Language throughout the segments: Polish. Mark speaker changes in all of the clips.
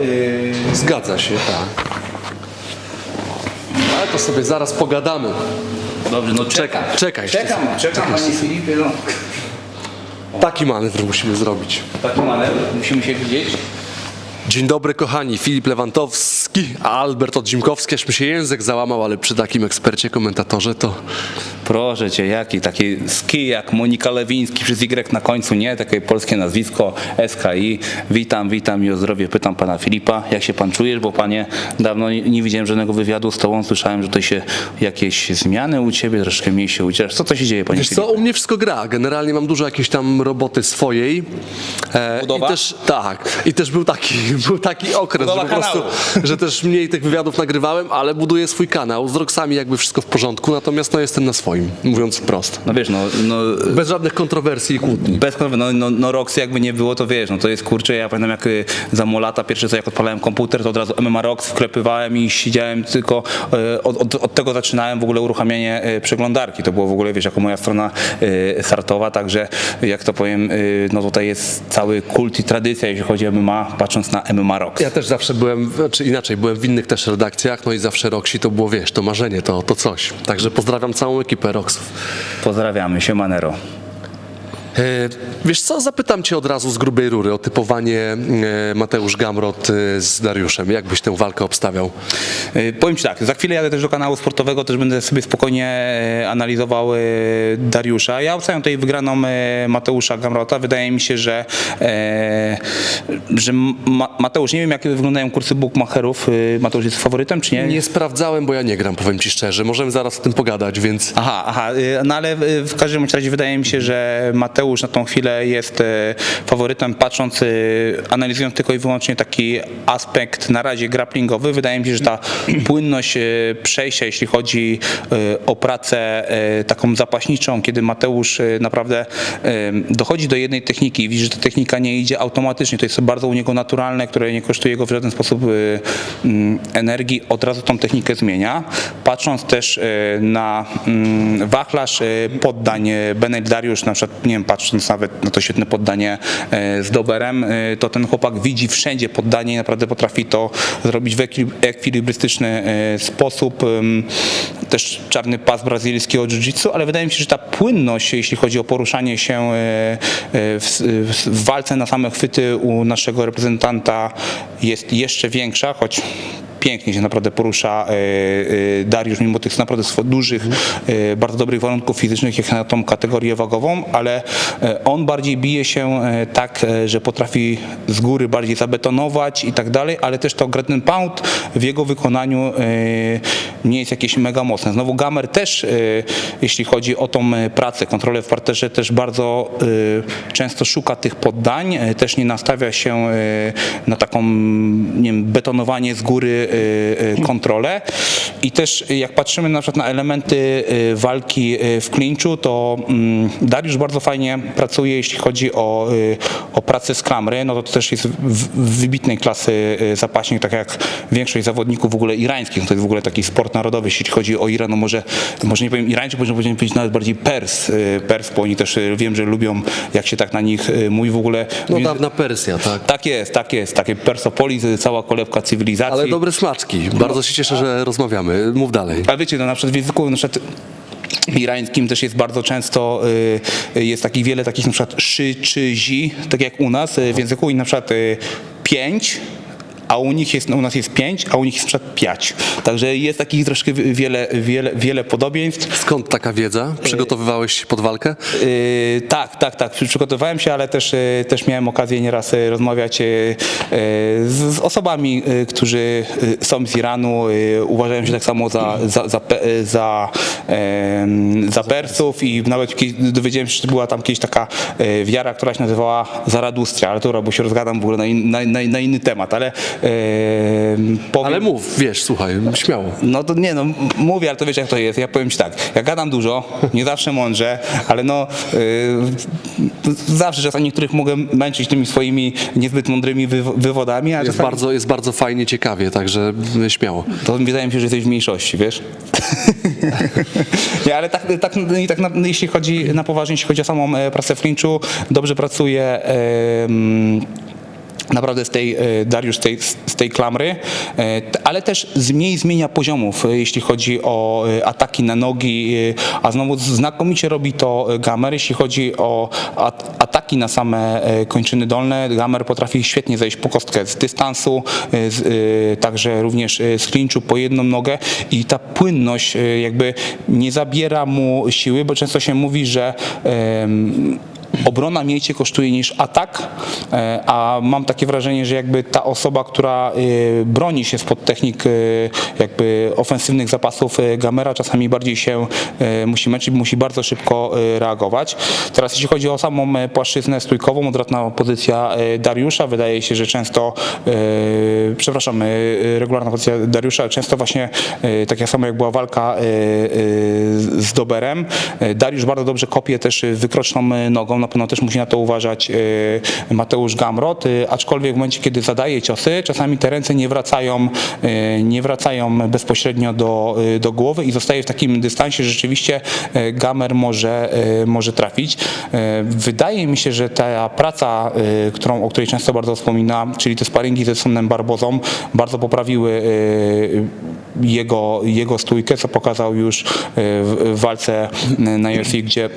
Speaker 1: Yy,
Speaker 2: Zgadza się, tak. Ale to sobie zaraz pogadamy.
Speaker 1: dobrze, no
Speaker 2: Czekaj, czekaj.
Speaker 1: Czekam, czekam panie Filipie, no.
Speaker 2: Taki manewr musimy zrobić.
Speaker 1: Taki manewr, musimy się widzieć.
Speaker 2: Dzień dobry kochani, Filip Lewantowski, a Albert Odzimkowski, aż mi się język załamał, ale przy takim ekspercie, komentatorze to
Speaker 1: Proszę cię, jaki taki ski jak Monika Lewiński przez Y na końcu, nie? Takie polskie nazwisko, SKI. Witam, witam i o zdrowie pytam pana Filipa, jak się pan czujesz, bo panie dawno nie, nie widziałem żadnego wywiadu z tobą, słyszałem, że tutaj się jakieś zmiany u ciebie, troszkę mniej się ucierasz. Co to się dzieje, panie
Speaker 2: Wiesz
Speaker 1: Filip?
Speaker 2: co, u mnie wszystko gra. Generalnie mam dużo jakiejś tam roboty swojej. E,
Speaker 1: Budowa?
Speaker 2: I też, tak. I też był taki, był taki okres, że, po prostu, że też mniej tych wywiadów nagrywałem, ale buduję swój kanał. Z Roxami jakby wszystko w porządku, natomiast no jestem na swoim, mówiąc wprost.
Speaker 1: No wiesz, no, no
Speaker 2: Bez żadnych kontrowersji i kłótni.
Speaker 1: Bez kontro- no, no, no Roxy jakby nie było, to wiesz, no to jest kurczę, ja pamiętam jak y, za Molata pierwszy co jak odpalałem komputer, to od razu MMA Rox wklepywałem i siedziałem tylko, y, od, od, od tego zaczynałem w ogóle uruchamianie y, przeglądarki, to było w ogóle, wiesz, jako moja strona startowa, także jak to powiem, no tutaj jest cały kult i tradycja, jeśli chodzi o MMA, patrząc na MMA Rox.
Speaker 2: Ja też zawsze byłem, czy inaczej, byłem w innych też redakcjach, no i zawsze Roxy to było, wiesz, to marzenie, to, to coś. Także pozdrawiam całą ekipę Roxów.
Speaker 1: Pozdrawiamy się, Manero.
Speaker 2: E, Wiesz co, zapytam cię od razu z grubej rury o typowanie e, Mateusz Gamrot e, z Dariuszem. Jak byś tę walkę obstawiał?
Speaker 1: Powiem Ci tak, za chwilę jadę też do kanału sportowego, też będę sobie spokojnie analizował Dariusza. Ja oceniam tutaj wygraną Mateusza Gamrota. Wydaje mi się, że, że Ma Mateusz, nie wiem jakie wyglądają kursy bookmacherów. Mateusz jest faworytem, czy nie?
Speaker 2: Nie sprawdzałem, bo ja nie gram, powiem ci szczerze. Możemy zaraz o tym pogadać, więc...
Speaker 1: Aha, aha, no ale w każdym razie wydaje mi się, że Mateusz na tą chwilę jest e, faworytem, patrząc, y, analizując tylko i wyłącznie taki aspekt na razie grapplingowy. Wydaje mi się, że ta płynność e, przejścia, jeśli chodzi e, o pracę e, taką zapaśniczą, kiedy Mateusz e, naprawdę e, dochodzi do jednej techniki i widzi, że ta technika nie idzie automatycznie, to jest bardzo u niego naturalne, które nie kosztuje go w żaden sposób e, mm, energii, od razu tą technikę zmienia. Patrząc też e, na mm, wachlarz e, poddań e, Benek Dariusz, na przykład, nie wiem, patrząc nawet na to świetne poddanie e, z Doberem, e, to ten chłopak widzi wszędzie poddanie i naprawdę potrafi to zrobić w ekwi- ekwilibrystyczny e, sposób. Też czarny pas brazylijskiego jiu-jitsu, ale wydaje mi się, że ta płynność, jeśli chodzi o poruszanie się w, w walce na same chwyty u naszego reprezentanta jest jeszcze większa, choć pięknie się naprawdę porusza e, e, Dariusz, mimo tych naprawdę dużych, e, bardzo dobrych warunków fizycznych, jak na tą kategorię wagową, ale on bardziej bije się tak, że potrafi z góry bardziej zabetonować i tak dalej, ale też to and pound w jego wykonaniu nie jest jakieś mega mocne. Znowu Gamer też, jeśli chodzi o tą pracę, kontrolę w parterze, też bardzo często szuka tych poddań, też nie nastawia się na taką, nie wiem, betonowanie z góry kontrolę. I też e, jak patrzymy na przykład na elementy walki w clinchu, to mm, Dariusz bardzo fajnie pracuje, jeśli chodzi o, o pracę z klamry, no to też jest w- wybitnej klasy e, zapaśnik, tak jak większość zawodników w ogóle irańskich, no to jest w ogóle taki sport narodowy, jeśli chodzi o Iran, no może, może nie powiem Irańczyk, może będziemy powiedzieć nawet bardziej Pers, e, Pers, bo oni też e, wiem, że lubią, jak się tak na nich mówi w ogóle.
Speaker 2: No dawna Persja, tak.
Speaker 1: tak jest, tak jest, takie Persopolis, cała kolebka cywilizacji.
Speaker 2: Ale dobre smaczki. Bardzo się cieszę, że rozmawiamy. Mów dalej.
Speaker 1: Ale wiecie, no na przykład w języku na przykład irańskim też jest bardzo często, y, jest takich wiele takich na przykład szy czy zi, tak jak u nas y, w języku i na przykład y, pięć, a u nich jest, u nas jest pięć, a u nich jest przykład piać. Także jest takich troszkę wi- wiele, wiele, wiele podobieństw.
Speaker 2: Skąd taka wiedza? Przygotowywałeś się pod walkę?
Speaker 1: Yy, tak, tak, tak. Przy- Przygotowałem się, ale też, yy, też miałem okazję nieraz rozmawiać z, z osobami, którzy są z Iranu, uważają się tak samo za, za, za, za, za Persów i nawet dowiedziałem się, że była tam kiedyś taka wiara, która się nazywała Zaradustria, ale to bo się rozgadam w ogóle na, in, na, na, na inny temat, ale powiem,
Speaker 2: Ale mów, wiesz, słuchaj, śmiało.
Speaker 1: no to nie, no mówię, ale to wiesz jak to jest. Ja powiem ci tak, ja gadam dużo, nie zawsze mądrze, ale no yy, zawsze czasami niektórych mogę męczyć tymi swoimi niezbyt mądrymi wywo- wywodami, a
Speaker 2: Jest
Speaker 1: czasami
Speaker 2: bardzo, jest bardzo fajnie, ciekawie, także śmiało.
Speaker 1: to wydaje mi się, że jesteś w mniejszości, wiesz? nie, ale tak, tak, i tak na, jeśli chodzi na poważnie, jeśli chodzi o samą e, pracę w clinchu, dobrze pracuje. em, naprawdę z tej, e, Dariusz z tej, z tej klamry, e, ale też zmienia poziomów, e, jeśli chodzi o ataki na nogi, a znowu znakomicie robi to Gamer, jeśli chodzi o at- ataki na same kończyny dolne. Gamer potrafi świetnie zejść po kostkę z dystansu, z, także również z klinczu po jedną nogę i ta płynność jakby nie zabiera mu siły, bo często się mówi, że obrona mniej cię kosztuje niż atak, e, a mam takie wrażenie, że jakby ta osoba, która e, broni się spod technik e, jakby ofensywnych zapasów Gamera czasami bardziej się musi męczyć, musi bardzo szybko reagować. Teraz jeśli chodzi o samą płaszczyznę stójkową, odwrotna pozycja Dariusza, wydaje się, że często, przepraszam, regularna pozycja Dariusza, często właśnie tak jak samo jak była walka z Doberem, Dariusz bardzo dobrze kopie też wykroczną nogą, pewno też musi na to uważać e, Mateusz Gamrot, e, aczkolwiek w momencie, kiedy zadaje ciosy, czasami te ręce nie wracają, e, nie wracają bezpośrednio do, do głowy i zostaje w takim dystansie, że rzeczywiście Gamer może, może trafić. Wydaje mi się, że ta praca, którą, o której często bardzo wspomina, czyli te sparingi ze Sonem Barbozą, bardzo poprawiły jego, jego stójkę, co pokazał już w walce na UFC, gdzie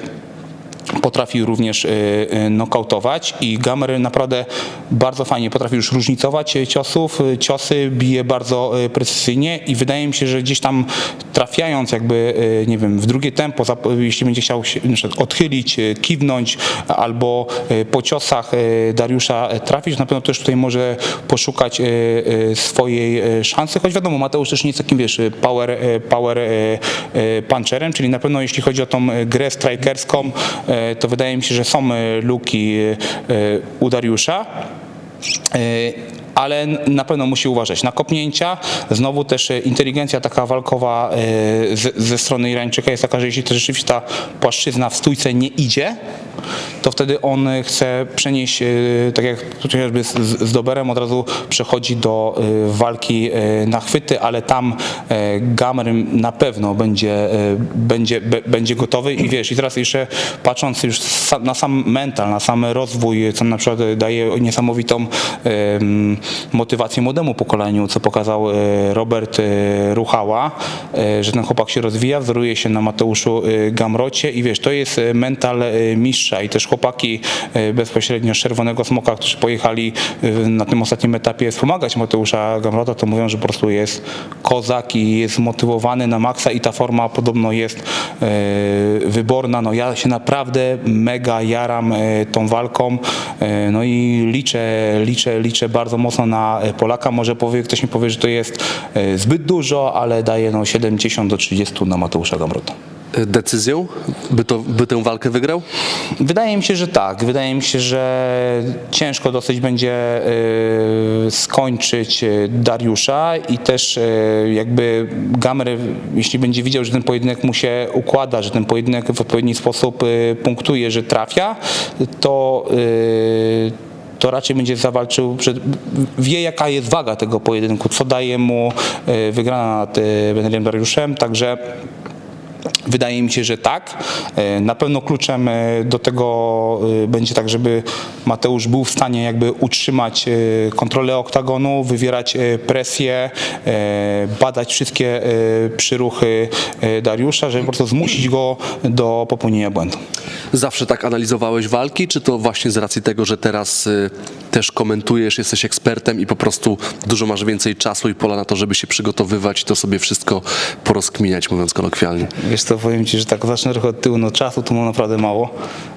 Speaker 1: potrafił również y, y, nokautować i Gamer naprawdę bardzo fajnie potrafi już różnicować y, ciosów, ciosy bije bardzo precyzyjnie i wydaje mi się, że gdzieś tam trafiając jakby, nie wiem, w drugie tempo, jeśli będzie chciał się odchylić, kiwnąć albo po ciosach Dariusza trafić, na pewno też tutaj może poszukać swojej szansy, choć wiadomo, Mateusz też nie jest takim, wiesz, power, power puncherem, czyli na pewno jeśli chodzi o tą grę strikerską, to wydaje mi się, że są luki y, y, u Dariusza. Ale na pewno musi uważać na kopnięcia. Znowu też e, inteligencja taka walkowa e, ze, strony Irańczyka jest taka, że jeśli to rzeczywiście ta płaszczyzna w stójce nie idzie, to wtedy on e, chce przenieść, tak jak chociażby z, z Doberem, od razu przechodzi do walki na chwyty, ale tam Gamer na pewno będzie, będzie, będzie gotowy i wiesz, i teraz jeszcze patrząc już na sam mental, na sam rozwój, co na przykład daje niesamowitą em, motywację młodemu pokoleniu, co pokazał e, Robert e, Ruchała, e, że ten chłopak się rozwija, wzoruje się na Mateuszu Gamrocie i wiesz, to jest mental mistrza i też chłopaki bezpośrednio z Czerwonego Smoka, którzy pojechali na tym ostatnim etapie wspomagać Mateusza Gamrota, to mówią, że po prostu jest kozak i jest zmotywowany na maksa i ta forma podobno jest wyborna. No ja się naprawdę mega jaram tą walką, no i liczę, liczę, liczę bardzo mocno na e, Polaka. Może powie, ktoś mi powie, że to jest e, zbyt dużo, ale daję no 70 do 30 na Mateusza Gamrota.
Speaker 2: Y, Decyzją, by, to, by tę walkę wygrał?
Speaker 1: Wydaje mi się, że tak. Wydaje mi się, że ciężko dosyć będzie y, skończyć Dariusza i też y, jakby Gamer, jeśli będzie widział, że ten pojedynek mu się układa, że ten pojedynek w odpowiedni sposób y, punktuje, że trafia, to y, to raczej będzie zawalczył, przed, wie jaka jest waga tego pojedynku, co daje mu y, wygrana nad y, Beneliem Dariuszem, także Wydaje mi się, że tak. E, Na pewno kluczem e, do tego e, będzie tak, żeby Mateusz był w stanie jakby utrzymać kontrolę oktagonu, wywierać presję, badać wszystkie przyruchy Dariusza, żeby po prostu zmusić go do popełnienia błędu.
Speaker 2: Zawsze tak analizowałeś walki, czy to właśnie z racji tego, że teraz też komentujesz, jesteś ekspertem i po prostu dużo masz więcej czasu i pola na to, żeby się przygotowywać i to sobie wszystko porozkminiać, mówiąc kolokwialnie?
Speaker 1: Wiesz co, powiem Ci, że tak zacznę trochę od tyłu, no czasu tu mam naprawdę mało.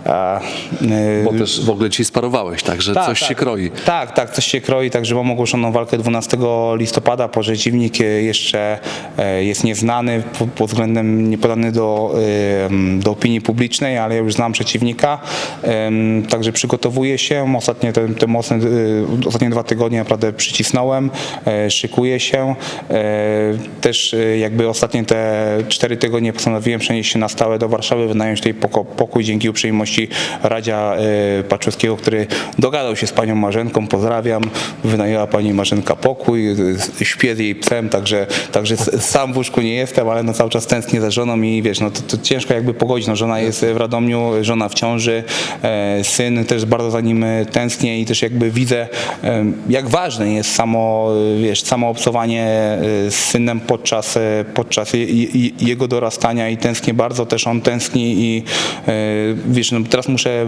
Speaker 1: A, e,
Speaker 2: Bo też w ogóle dzisiaj sparowałeś, także coś się kroi.
Speaker 1: Tak, tak, coś się kroi, także mam ogłoszoną walkę 12 listopada, bo przeciwnik e, jeszcze e, jest nieznany pod, względem niepodany do, e, do opinii publicznej, ale ja już znam przeciwnika, także przygotowuję się. Ostatnie te, te mocne, e, ostatnie dwa tygodnie naprawdę przycisnąłem, e, szykuję się. E, Też e, jakby ostatnie te cztery tygodnie postanowiłem przenieść się na stałe do Warszawy, wynająć tutaj pokój dzięki uprzejmości Radzia Paczewskiego, który dogadał się z panią Marzenką, pozdrawiam, wynajęła pani Marzenka pokój, y, śpię z jej psem, także, także sam w łóżku nie jestem, ale no cały czas tęsknię za żoną i wiesz, no to, to ciężko jakby pogodzić, no żona jest w Radomiu, żona w ciąży, syn też bardzo za nim tęsknię i też jakby widzę, e, jak ważne jest samo, e, wiesz, samo obcowanie e, z synem podczas, e, podczas je, je, jego dorastania i tęsknię bardzo, też on tęskni i wiesz, no teraz muszę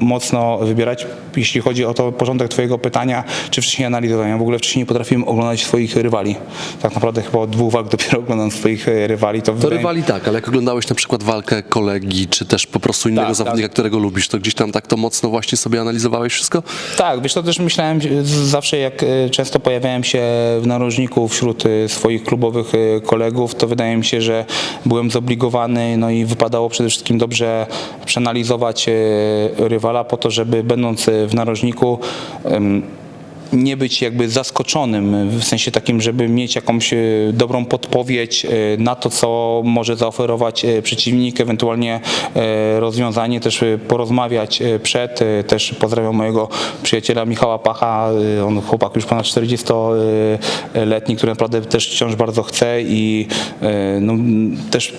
Speaker 1: mocno wybierać, jeśli chodzi o to porządek twojego pytania, czy wcześniej analizowałem, ja w ogóle wcześniej nie potrafiłem oglądać swoich rywali, tak naprawdę chyba od dwóch walk dopiero oglądam swoich rywali, to,
Speaker 2: To rywali tak, ale jak oglądałeś na przykład walkę kolegi, czy też po prostu innego
Speaker 1: Tak,
Speaker 2: zawodnika, którego lubisz, to gdzieś tam tak to mocno właśnie sobie analizowałeś wszystko?
Speaker 1: Tak, wiesz, to też myślałem zawsze, jak e, często pojawiałem się w narożniku wśród e, swoich klubowych e, kolegów, to wydaje mi się, że byłem zobligowany, no i wypadało przede wszystkim dobrze przeanalizować rywala po to, żeby będąc w narożniku nie być jakby zaskoczonym, w sensie takim, żeby mieć jakąś e, dobrą podpowiedź e, na to, co może zaoferować e, przeciwnik, ewentualnie rozwiązanie, też porozmawiać przed. Też pozdrawiam mojego przyjaciela Michała Pacha, on chłopak już ponad 40-letni, który naprawdę też wciąż bardzo chce i no, też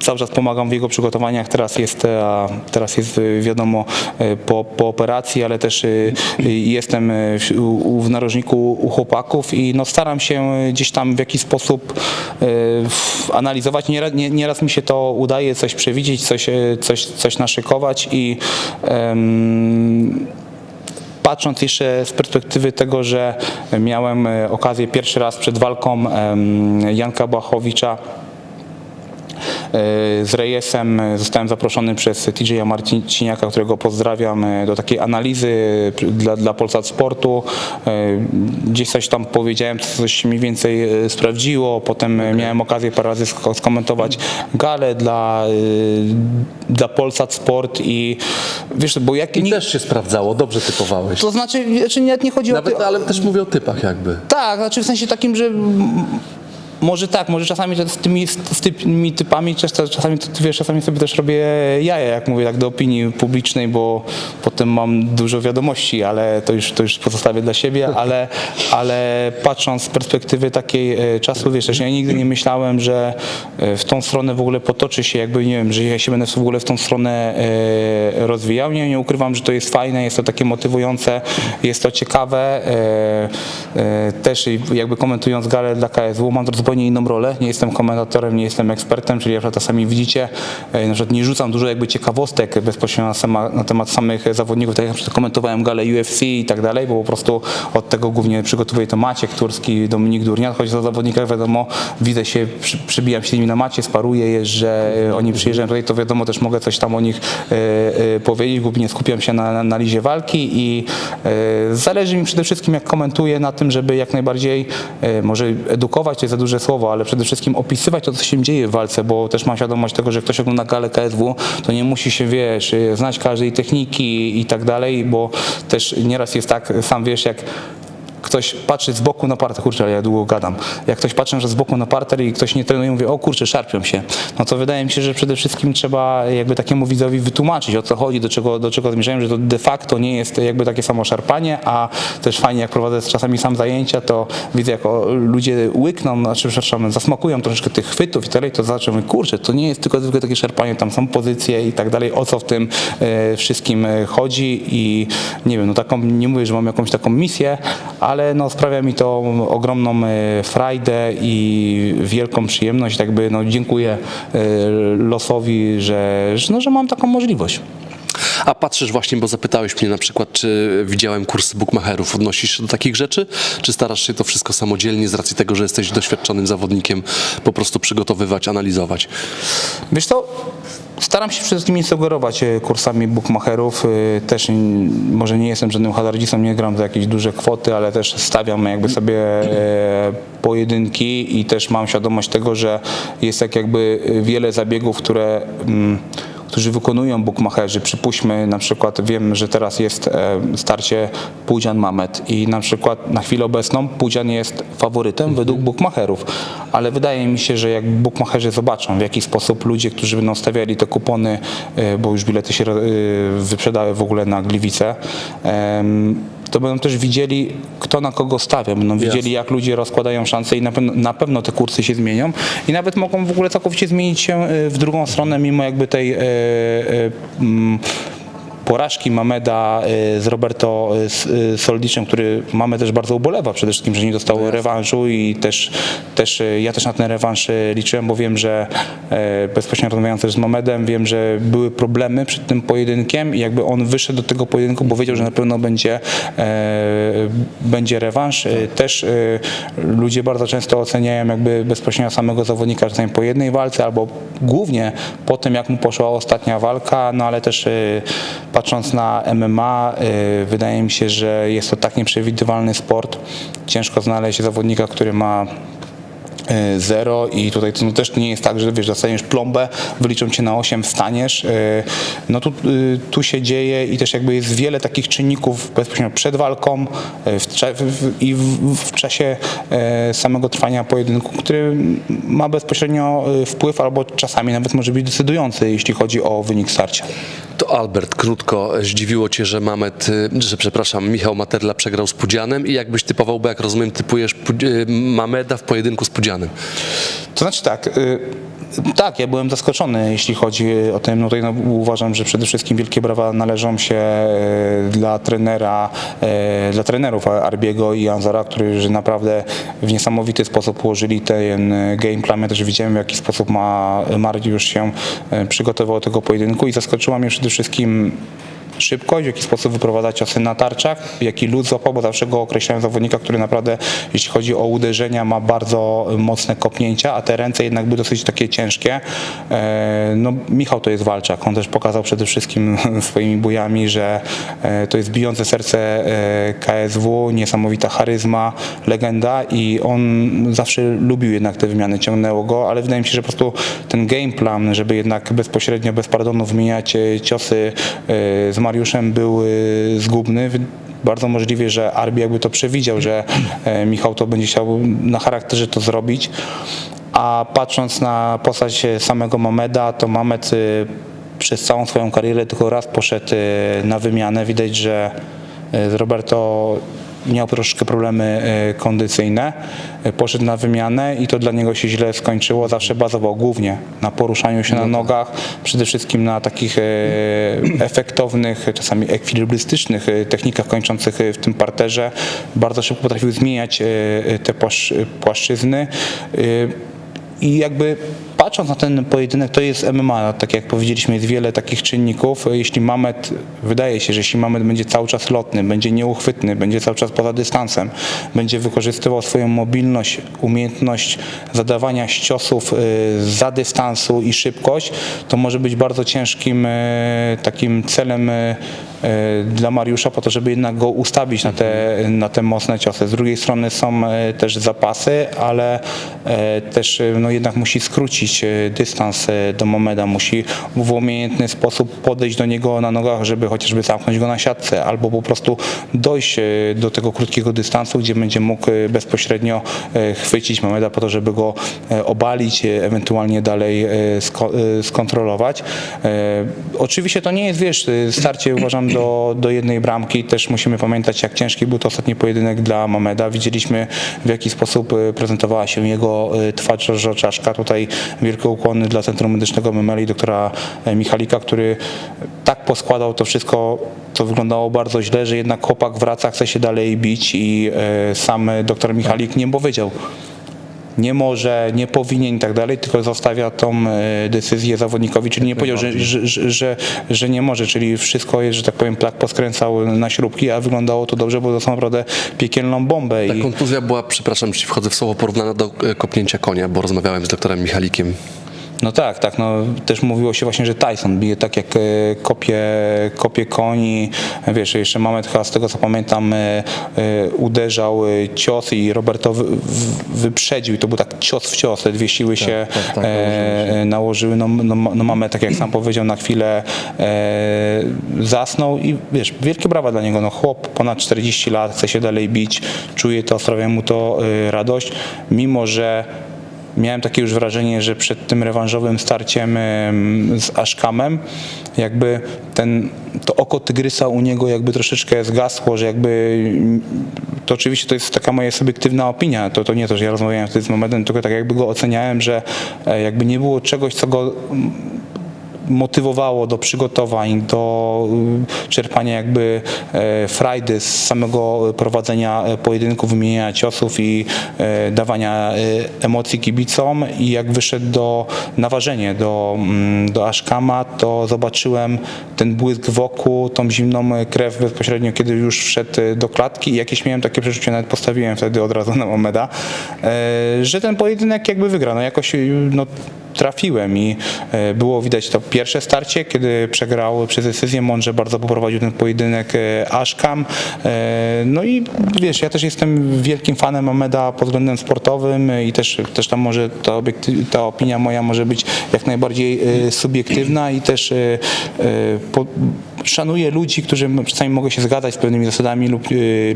Speaker 1: cały czas pomagam w jego przygotowaniach. Teraz jest, e, teraz jest e, wiadomo e, po, po operacji, ale też jestem w, w narożniku u chłopaków i no staram się gdzieś tam w jakiś sposób analizować. Nieraz, nie, nieraz mi się to udaje coś przewidzieć, coś, coś, coś naszykować i em, patrząc jeszcze z perspektywy tego, że miałem okazję pierwszy raz przed walką Janka Błachowicza z Rejesem e, zostałem zaproszony przez TJ Marciniaka, którego pozdrawiam, e, do takiej analizy dla, dla Polsat Sportu. E, Gdzieś coś tam powiedziałem, coś mniej więcej e, sprawdziło. Potem e, miałem okazję parę razy sk- skomentować galę dla, e, dla Polsat Sport i wiesz, bo jak...
Speaker 2: I
Speaker 1: nie-
Speaker 2: też się sprawdzało, dobrze typowałeś.
Speaker 1: To znaczy, znaczy nie, nie chodzi o...
Speaker 2: Nawet,
Speaker 1: ty-
Speaker 2: ale też mówię o typach jakby.
Speaker 1: tak, znaczy w sensie takim, że może tak, może czasami z tymi, z tymi typami, czas- czasami, wiesz, czasami sobie też robię jaja, jak mówię tak do opinii publicznej, bo potem mam dużo wiadomości, ale to już, to już pozostawię dla siebie, ale, ale patrząc z perspektywy takiej e, czasu, wiesz, też ja nigdy nie myślałem, że e, w tą stronę w ogóle potoczy się, jakby nie wiem, że ja się będę w ogóle w tą stronę e, rozwijał. Nie, nie ukrywam, że to jest fajne, jest to takie motywujące, jest to ciekawe. Też jakby komentując galę dla KSW, mam to zupełnie inną rolę. Nie jestem komentatorem, nie jestem ekspertem, czyli przykład czasami widzicie, e, na przykład nie rzucam dużo jakby ciekawostek bezpośrednio na, sama, na temat samych zawodników, tak jak na komentowałem galę UFC i tak dalej, bo po prostu od tego głównie przygotowuje to Maciek Turski, Dominik Durniat, choć o zawodnikach wiadomo, widzę się, przy, przybijam się nimi na macie, sparuję, jeżdżę, e, oni przyjeżdżają tutaj, to wiadomo też mogę coś tam o nich e, e, powiedzieć, głównie skupiam się na, na analizie walki i e, zależy mi przede wszystkim jak komentuję na tym, żeby jak najbardziej e, może edukować, to jest za duże słowo, ale przede wszystkim opisywać to, co się dzieje w walce, bo też mam świadomość tego, że ktoś ogląda galę KSW, to nie musi się, wiesz, znać każdej techniki i tak dalej, bo też nieraz jest tak, sam wiesz, jak ktoś patrzy z boku na parter, kurczę, ale ja długo gadam. Jak ktoś patrzy że z boku na parter i ktoś nie trenuje, mówi, o kurczę, szarpią się. No to wydaje mi się, że przede wszystkim trzeba jakby takiemu widzowi wytłumaczyć, o co chodzi, do czego, do czego zmierzają, że to de facto nie jest jakby takie samo szarpanie, a też fajnie, jak prowadzę czasami sam zajęcia, to widzę, jak ludzie łykną, znaczy, przepraszam, zasmakują troszeczkę tych chwytów i tak dalej, to zaczę mówię, kurczę, to nie jest tylko zwykłe takie szarpanie, tam są pozycje i tak dalej, o co w tym e, wszystkim e, chodzi i nie wiem, no taką, nie mówię, że mam jakąś taką misję, ale no sprawia mi to ogromną e, frajdę i wielką przyjemność, jakby no dziękuję e, losowi, że, no, że mam taką możliwość.
Speaker 2: A patrzysz właśnie, bo zapytałeś mnie na przykład, czy widziałem kursy bookmacherów. Odnosisz się do takich rzeczy? Czy starasz się to wszystko samodzielnie z racji tego, że jesteś doświadczonym zawodnikiem po prostu przygotowywać, analizować?
Speaker 1: Wiesz co, staram się przede wszystkim nie sugerować e, kursami bookmacherów. E, Też może nie jestem żadnym hazardzistą, nie gram za jakieś duże kwoty, ale też stawiam jakby sobie e, pojedynki i też mam świadomość tego, że jest tak jakby wiele zabiegów, które mm, którzy wykonują bukmacherzy. Przypuśćmy na przykład, wiem, że teraz jest e, starcie Pudzian Mamet i na przykład na chwilę obecną Pudzian jest faworytem według bukmacherów, ale wydaje mi się, że jak bukmacherzy zobaczą w jaki sposób ludzie, którzy będą stawiali te kupony, e, bo już bilety się e, wyprzedały w ogóle na Gliwice, to będą też widzieli, kto na kogo stawia, będą widzieli, jak ludzie rozkładają szanse i na pewno, na pewno te kursy się zmienią. I nawet mogą w ogóle całkowicie zmienić się e, w drugą stronę, mimo jakby tej e, mm, porażki Mameda e, z Roberto S- e, Soldiczem, który mamy też bardzo ubolewa przede wszystkim, że nie dostał rewanżu i też, też ja też na ten rewanż liczyłem, bo wiem, że bezpośrednio rozmawiając też z Mamedem, wiem, że były problemy przed tym pojedynkiem i jakby on wyszedł do tego pojedynku, bo wiedział, że na pewno będzie, e, będzie rewanż. E, Też ludzie bardzo często oceniają jakby bezpośrednio samego zawodnika, czasami po jednej walce albo głównie po tym, jak mu poszła ostatnia walka, no ale też patrząc na MMA, e, wydaje mi się, że jest to tak nieprzewidywalny sport. Ciężko znaleźć zawodnika, który ma e, zero i tutaj to no też nie jest tak, że wiesz, dostaniesz plombę, wyliczą cię na 8, wstaniesz. e, No tu, y, tu się dzieje i też jakby jest wiele takich czynników bezpośrednio przed walką w, w, i w, w czasie samego trwania pojedynku, który ma bezpośrednio wpływ albo czasami nawet może być decydujący, jeśli chodzi o wynik starcia.
Speaker 2: To Albert, krótko, zdziwiło cię, że Mamet, y, że przepraszam, Michał Materla przegrał z Pudzianem i jakbyś typował, bo jak rozumiem, typujesz y, Mameda w pojedynku z Pudzianem.
Speaker 1: To znaczy tak. y, Tak, ja byłem zaskoczony, jeśli chodzi o tym. No tutaj no, uważam, że przede wszystkim wielkie brawa należą się y, dla trenera, y, dla trenerów Arbiego i Anzara, którzy naprawdę w niesamowity sposób ułożyli ten game plan. Ja też widziałem, w jaki sposób ma Mariusz się y, przygotował do tego pojedynku i zaskoczyła mnie przede wszystkim szybkość, w jaki sposób wyprowadza ciosy na tarczach, jaki lód złapał, bo zawsze go określałem zawodnika, który naprawdę, jeśli chodzi o uderzenia, ma bardzo mocne kopnięcia, a te ręce jednak były dosyć takie ciężkie. E, No, Michał to jest walczak. On też pokazał przede wszystkim swoimi bujami, że e, to jest bijące serce e, KSW, niesamowita charyzma, legenda i on zawsze lubił jednak te wymiany, ciągnęło go, ale wydaje mi się, że po prostu ten game plan, żeby jednak bezpośrednio, bez pardonu wymieniać ciosy z Mariuszem był e, zgubny. Bardzo możliwe, że Arbi jakby to przewidział, że e, Michał to będzie chciał na charakterze to zrobić. A patrząc na postać e, samego Mameda, to Mamed e, przez całą swoją karierę tylko raz poszedł e, na wymianę. Widać, że e, Roberto miał troszkę problemy e, kondycyjne. E, Poszedł na wymianę i to dla niego się źle skończyło. Zawsze bazował głównie na poruszaniu się na nogach, przede wszystkim na takich e, efektownych, czasami ekwilibrystycznych technikach kończących w tym parterze. Bardzo szybko potrafił zmieniać te płaszcz- płaszczyzny. I jakby patrząc na ten pojedynek, to jest MMA, tak jak powiedzieliśmy, jest wiele takich czynników. Jeśli Mamet, wydaje się, że jeśli Mamet będzie cały czas lotny, będzie nieuchwytny, będzie cały czas poza dystansem, będzie wykorzystywał swoją mobilność, umiejętność zadawania ciosów y, za dystansu i szybkość, to może być bardzo ciężkim y, takim celem y, dla Mariusza po to, żeby jednak go ustawić na te, na te mocne ciosy. Z drugiej strony są e, też zapasy, ale e, też e, no, jednak musi skrócić e, dystans e, do Momeda, musi w umiejętny sposób podejść do niego na nogach, żeby chociażby zamknąć go na siatce, albo po prostu dojść e, do tego krótkiego dystansu, gdzie będzie mógł e, bezpośrednio e, chwycić Momeda po to, żeby go e, obalić, e, ewentualnie dalej e, sko- e, skontrolować. E, Oczywiście to nie jest, wiesz, e, starcie uważam do, do jednej bramki. Też musimy pamiętać, jak ciężki był to ostatni pojedynek dla Mameda. Widzieliśmy, w jaki sposób e, prezentowała się jego e, twarz czaszka. Tutaj wielkie ukłony dla Centrum Medycznego Memeli, doktora e, Michalika, który tak poskładał to wszystko, to wyglądało bardzo źle, że jednak chłopak wraca, chce się dalej bić i e, sam doktor Michalik nie powiedział, nie może, nie powinien i tak dalej, tylko zostawia tą e, decyzję zawodnikowi, czyli nie powiedział, że, że, że, że, nie może, czyli wszystko jest, że tak powiem, plak poskręcał na śrubki, a wyglądało to dobrze, bo to są naprawdę piekielną bombę.
Speaker 2: Ta
Speaker 1: I,
Speaker 2: kontuzja była, przepraszam, jeśli wchodzę w słowo, porównana do e, kopnięcia konia, bo rozmawiałem z doktorem Michalikiem.
Speaker 1: No tak, tak. No, też mówiło się właśnie, że Tyson bije tak jak e, kopie, kopie koni. Wiesz, jeszcze Mamet chyba z tego co pamiętam e, e, uderzał cios i Roberto wyprzedził i to był tak cios w cios. Te dwie siły się
Speaker 2: tak, tak,
Speaker 1: e, nałożyły. No, no, no Mamet, tak jak sam powiedział, na chwilę zasnął i wiesz, wielkie brawa dla niego. No chłop ponad 40 lat, chce się dalej bić, czuje to, sprawia mu to radość, mimo że Miałem takie już wrażenie, że przed tym rewanżowym starciem em, z Aszkamem jakby ten, to oko tygrysa u niego jakby troszeczkę zgasło, że jakby mm, to oczywiście to jest taka moja subiektywna opinia, to, to nie to, że ja rozmawiałem wtedy z momentem, tylko tak jakby go oceniałem, że e, jakby nie było czegoś, co go mm, motywowało do przygotowań, do y, czerpania jakby e, frajdy z samego prowadzenia e, pojedynku, wymieniania ciosów i e, dawania emocji kibicom i jak wyszedł do na ważenie do, mm, do Aszkama, to zobaczyłem ten błysk wokół, tą zimną krew bezpośrednio, kiedy już wszedł do klatki i jakieś miałem takie przeczucie, nawet postawiłem wtedy od razu na Momeda, e, że ten pojedynek jakby wygra. No jakoś no, trafiłem i e, było widać to pierwsze starcie, kiedy przegrał przez decyzję, mądrze bardzo poprowadził ten pojedynek e, Ashkam. E, No i wiesz, ja też jestem wielkim fanem Ameda pod względem sportowym i też, też tam może ta, ta opinia moja może być jak najbardziej subiektywna i też po, szanuję ludzi, którzy czasami mogę się zgadzać z pewnymi zasadami lub,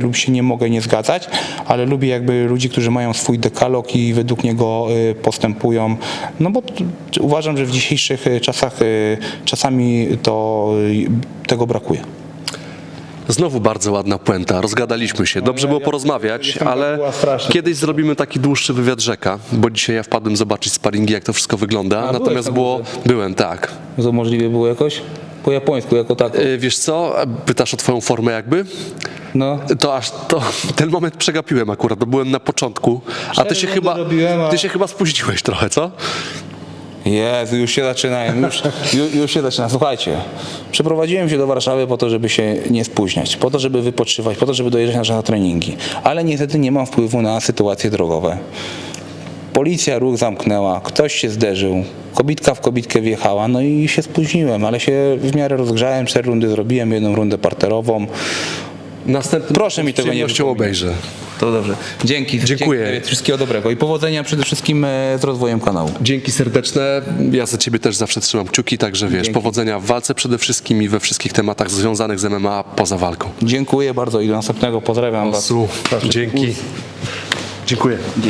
Speaker 1: lub się nie mogę nie zgadzać, ale lubię jakby ludzi, którzy mają swój dekalog i według niego postępują. No bo uważam, że w dzisiejszych e, czasach e, czasami to e, tego brakuje.
Speaker 2: Znowu bardzo ładna puenta, rozgadaliśmy się. Dobrze
Speaker 1: ja-
Speaker 2: było porozmawiać, ale kiedyś zrobimy taki dłuższy wywiad rzeka, bo dzisiaj ja wpadłem zobaczyć sparingi, jak to wszystko wygląda. Natomiast
Speaker 1: na
Speaker 2: było, byłem, tak.
Speaker 1: To możliwe było jakoś? Po japońsku, jako tak.
Speaker 2: Y, Wiesz co, pytasz o twoją formę jakby?
Speaker 1: No.
Speaker 2: To aż to, ten moment przegapiłem akurat, bo byłem na początku, a ty się, chyba,
Speaker 1: robiłem, a-
Speaker 2: ty się chyba spóźniłeś trochę, co?
Speaker 1: Jezu, już się zaczynają, już, już, już się zaczyna. Słuchajcie, przeprowadziłem się do Warszawy po to, żeby się nie spóźniać, po to, żeby wypoczywać, po to, żeby dojeżdżać na treningi, ale niestety nie mam wpływu na sytuacje drogowe. Policja ruch zamknęła, ktoś się zderzył, kobitka w kobitkę wjechała, no i się spóźniłem, ale się w miarę rozgrzałem, cztery rundy zrobiłem, jedną rundę parterową.
Speaker 2: Następnym
Speaker 1: Proszę mi tego nie
Speaker 2: przyjemnością
Speaker 1: wypominać.
Speaker 2: obejrzę.
Speaker 1: To dobrze. Dzięki.
Speaker 2: Dziękuję.
Speaker 1: Dzięki, wszystkiego dobrego i powodzenia przede wszystkim e, z rozwojem kanału.
Speaker 2: Dzięki serdeczne. Ja za ciebie też zawsze trzymam kciuki, także wiesz,
Speaker 1: Dzięki.
Speaker 2: powodzenia w walce przede wszystkim i we wszystkich tematach związanych z MMA poza walką.
Speaker 1: Dziękuję bardzo i do następnego. Pozdrawiam Was.
Speaker 2: Dzięki. Dziękuję.